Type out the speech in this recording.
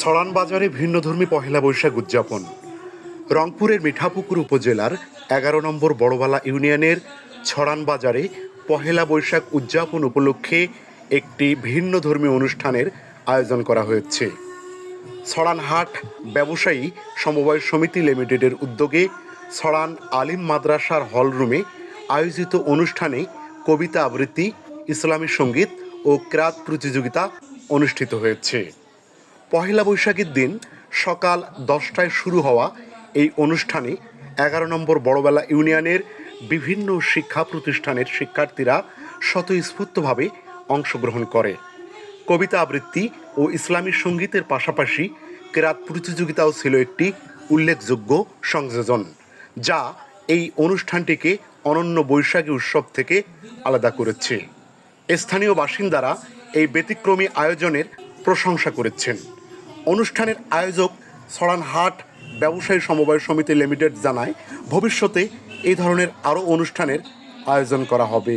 ছড়ান বাজারে ভিন্নধর্মী পহেলা বৈশাখ উদযাপন। রংপুরের মিঠাপুকুর উপজেলার এগারো নম্বর বড়বালা ইউনিয়নের ছড়ান বাজারে পহেলা বৈশাখ উদযাপন উপলক্ষে একটি ভিন্ন ধর্মীয় অনুষ্ঠানের আয়োজন করা হয়েছে। ছড়ানহাট ব্যবসায়ী সমবায় সমিতি লিমিটেডের উদ্যোগে ছড়ান আলিম মাদ্রাসার হলরুমে আয়োজিত অনুষ্ঠানে কবিতা আবৃত্তি, ইসলামী সংগীত ও ক্রাত প্রতিযোগিতা অনুষ্ঠিত হয়েছে। পহেলা বৈশাখের দিন সকাল দশটায় শুরু হওয়া এই অনুষ্ঠানে এগারো নম্বর বড়বেলা ইউনিয়নের বিভিন্ন শিক্ষা প্রতিষ্ঠানের শিক্ষার্থীরা স্বতঃস্ফূর্তভাবে অংশগ্রহণ করে। কবিতা আবৃত্তি ও ইসলামী সঙ্গীতের পাশাপাশি কেরাত প্রতিযোগিতাও ছিল একটি উল্লেখযোগ্য সংযোজন, যা এই অনুষ্ঠানটিকে অনন্য বৈশাখী উৎসব থেকে আলাদা করেছে। স্থানীয় বাসিন্দারা এই ব্যতিক্রমী আয়োজনের প্রশংসা করেছেন। অনুষ্ঠানের আয়োজক সরানহাট ব্যবসায়ী সমবায় সমিতি লিমিটেড জানায়, ভবিষ্যতে এই ধরনের আরও অনুষ্ঠানের আয়োজন করা হবে।